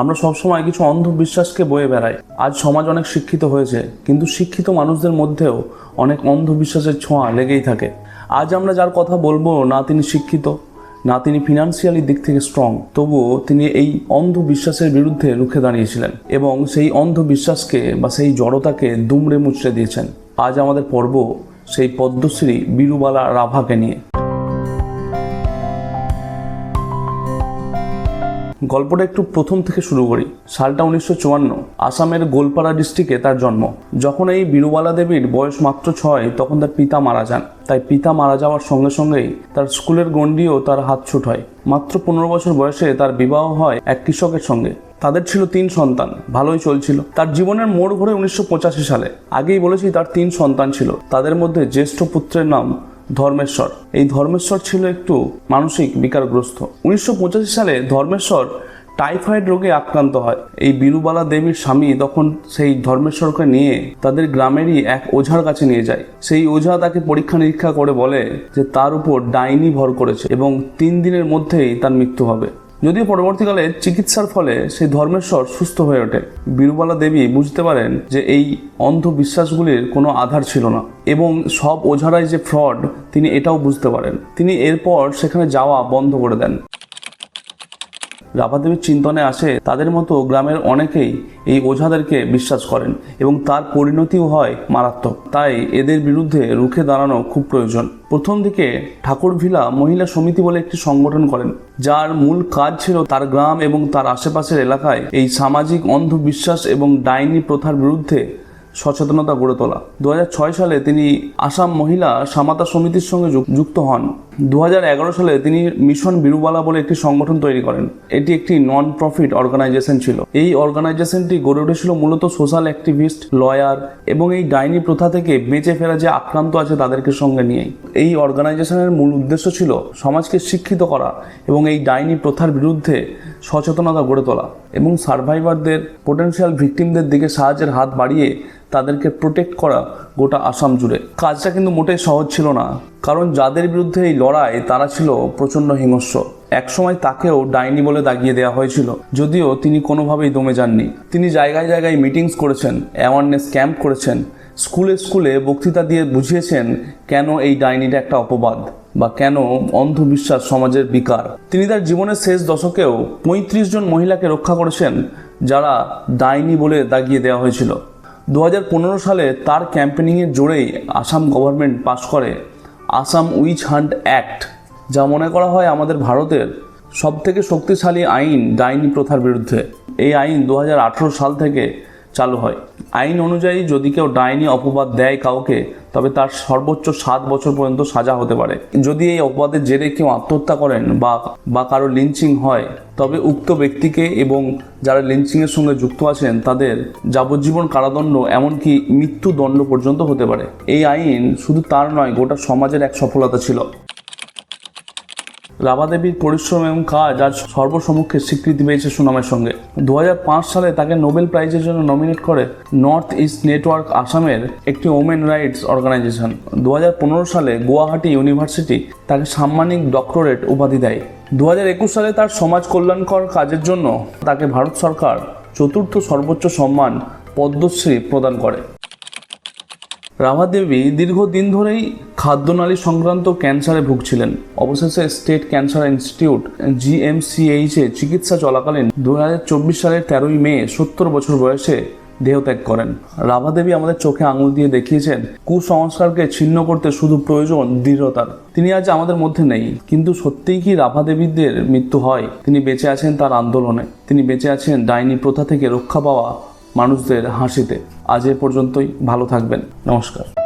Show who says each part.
Speaker 1: আমরা সবসময় কিছু অন্ধবিশ্বাসকে বয়ে বেড়াই। আজ সমাজ অনেক শিক্ষিত হয়েছে, কিন্তু শিক্ষিত মানুষদের মধ্যেও অনেক অন্ধবিশ্বাসের ছোঁয়া লেগেই থাকে। আজ আমরা যার কথা বলব, না তিনি শিক্ষিত, না তিনি ফিনান্সিয়ালি দিক থেকে স্ট্রং তবুও তিনি এই অন্ধবিশ্বাসের বিরুদ্ধে রুখে দাঁড়িয়েছিলেন এবং সেই অন্ধবিশ্বাসকে বা সেই জড়তাকে দুমড়ে মুচড়ে দিয়েছেন। আজ আমাদের পর্ব সেই পদ্মশ্রী বীরুবালা রাভাকে নিয়ে। গল্পটা একটু প্রথম থেকে শুরু করি। সালটা উনিশশো চুয়ান্ন, আসামের গোলপাড়া ডিস্ট্রিক্টে তার জন্ম। যখন এই বীরুবালা দেবীর বয়স মাত্র ছয়, তখন তার পিতা মারা যান। তাই পিতা মারা যাওয়ার সঙ্গে সঙ্গেই তার স্কুলের গণ্ডিও তার হাত ছুট হয়। মাত্র পনেরো বছর বয়সে তার বিবাহ হয় এক কৃষকের সঙ্গে। তাদের ছিল তিন সন্তান, ভালোই চলছিল। তার জীবনের মোড় ঘুরে উনিশশো সালে। আগেই বলেছি তার তিন সন্তান ছিল। তাদের মধ্যে জ্যেষ্ঠ পুত্রের নাম ধর্মেশ্বর। এই ধর্মেশ্বর ছিল একটু মানসিক বিকারগ্রস্ত। উনিশশো পঁচাশি সালে ধর্মেশ্বর টাইফয়েড রোগে আক্রান্ত হয়। এই বীরুবালা দেবীর স্বামী তখন সেই ধর্মেশ্বরকে নিয়ে তাদের গ্রামেরই এক ওঝার কাছে নিয়ে যায়। সেই ওঝা তাকে পরীক্ষা নিরীক্ষা করে বলে যে তার উপর ডাইনি ভর করেছে এবং তিন দিনের মধ্যেই তার মৃত্যু হবে। যদিও পরবর্তীকালে চিকিৎসার ফলে সেই ধর্মেশ্বর সুস্থ হয়ে ওঠে। বীরবালা দেবী বুঝতে পারেন যে এই অন্ধবিশ্বাসগুলির কোনো আধার ছিল না এবং সব ওঝারাই যে ফ্রড, তিনি এটাও বুঝতে পারেন। তিনি এরপর সেখানে যাওয়া বন্ধ করে দেন। রাভাদেবীর চিন্তনে আসে, তাদের মতো গ্রামের অনেকেই এই ওঝাদেরকে বিশ্বাস করেন এবং তার পরিণতিও হয় মারাত্মক। তাই এদের বিরুদ্ধে রুখে দাঁড়ানো খুব প্রয়োজন। প্রথম দিকে ঠাকুর ভিলা মহিলা সমিতি বলে একটি সংগঠন করেন, যার মূল কাজ ছিল তার গ্রাম এবং তার আশেপাশের এলাকায় এই সামাজিক অন্ধবিশ্বাস এবং ডাইনি প্রথার বিরুদ্ধে সচেতনতা গড়ে তোলা। দু হাজার ছয় সালে তিনি আসাম মহিলা সামাতা সমিতির সঙ্গে যুক- যুক্ত হন। দু হাজার এগারো সালে তিনি মিশন বিরুবালা বলে একটি সংগঠন তৈরি করেন। এটি একটি নন প্রফিট অর্গানাইজেশন ছিল। এই অর্গানাইজেশনটি গড়ে উঠেছিল মূলত সোশ্যাল অ্যাক্টিভিস্ট, লয়ার এবং এই ডাইনি প্রথা থেকে বেঁচে ফেরা যে আক্রান্ত আছে তাদেরকে সঙ্গে নিয়েই। এই অর্গানাইজেশনের মূল উদ্দেশ্য ছিল সমাজকে শিক্ষিত করা এবং এই ডাইনি প্রথার বিরুদ্ধে সচেতনতা গড়ে তোলা এবং সার্ভাইভারদের পোটেনশিয়াল ভিকটিমদের দিকে সাহায্যের হাত বাড়িয়ে তাদেরকে প্রোটেক্ট করা গোটা আসাম জুড়ে। কাজটা কিন্তু মোটেই সহজ ছিল না। কারণ যাদের বিরুদ্ধে এই লড়াই, তারা ছিল প্রচণ্ড হিংস্র। একসময় তাকেও ডাইনি বলে দাগিয়ে দেওয়া হয়েছিল। যদিও তিনি কোনোভাবেই দমে যাননি। তিনি জায়গায় জায়গায় মিটিংস করেছেন অ্যাওয়ারনেস ক্যাম্প করেছেন স্কুলে স্কুলে বক্তৃতা দিয়ে বুঝিয়েছেন কেন এই ডাইনিটা একটা অপবাদ বা কেন অন্ধবিশ্বাস সমাজের বিকার। তিনি তার জীবনের শেষ দশকেও পঁয়ত্রিশ জন মহিলাকে রক্ষা করেছেন, যারা ডাইনি বলে দাগিয়ে দেওয়া হয়েছিল। দু হাজার পনেরো সালে তার ক্যাম্পেনিংয়ের জোরেই আসাম গভর্নমেন্ট পাশ করে আসাম উইচ হান্ট অ্যাক্ট, যা মনে করা হয় আমাদের ভারতের সবথেকে শক্তিশালী আইন ডাইনি প্রথার বিরুদ্ধে। এই আইন দু হাজার আঠারো সাল থেকে চালু হয়। আইন অনুযায়ী যদি কেউ ডাইনি অপবাদ দেয় কাউকে, তবে তার সর্বোচ্চ সাত বছর পর্যন্ত সাজা হতে পারে। যদি এই অপবাদের জেরে কেউ আত্মহত্যা করেন বা বা কারও লিঞ্চিং হয়, তবে উক্ত ব্যক্তিকে এবং যারা লিঞ্চিংয়ের সঙ্গে যুক্ত আছেন, তাদের যাবজ্জীবন কারাদণ্ড এমনকি মৃত্যুদণ্ড পর্যন্ত হতে পারে। এই আইন শুধু তার নয়, গোটা সমাজের এক সফলতা ছিল। রাভাদেবীর পরিশ্রম এবং কাজ আজ সর্বসম্মুখে স্বীকৃতি পেয়েছে সুনামের সঙ্গে। দু হাজার পাঁচ সালে তাকে নোবেল প্রাইজের জন্য নমিনেট করে নর্থ ইস্ট নেটওয়ার্ক আসামের একটি ওমেন রাইটস অর্গানাইজেশন। দু হাজার পনেরো সালে গুয়াহাটি ইউনিভার্সিটি তাকে সাম্মানিক ডক্টরেট উপাধি দেয়। দু হাজার একুশ সালে তার সমাজ কল্যাণকর কাজের জন্য তাকে ভারত সরকার চতুর্থ সর্বোচ্চ সম্মান পদ্মশ্রী প্রদান করে। রাভা দেবী দীর্ঘদিন ধরেই খাদ্যনালী সংক্রান্ত ক্যান্সারে ভুগছিলেন। অবশেষে স্টেট ক্যান্সার ইনস্টিটিউট জিএমসিএইচে চিকিৎসা চলাকালীন দুই হাজার চব্বিশ সালের তেরোই মে সত্তর বছর বয়সে দেহত্যাগ করেন। রাভা দেবী আমাদের চোখে আঙুল দিয়ে দেখিয়েছেন, কুসংস্কারকে ছিন্ন করতে শুধু প্রয়োজন দৃঢ়তার। তিনি আজ আমাদের মধ্যে নেই, কিন্তু সত্যিই কি রাভা দেবীদের মৃত্যু হয়? তিনি বেঁচে আছেন তার আন্দোলনে। তিনি বেঁচে আছেন ডাইনি প্রথা থেকে রক্ষা পাওয়া মানুষদের হাসিতে। আজ এ পর্যন্তই ভালো থাকবেন। নমস্কার।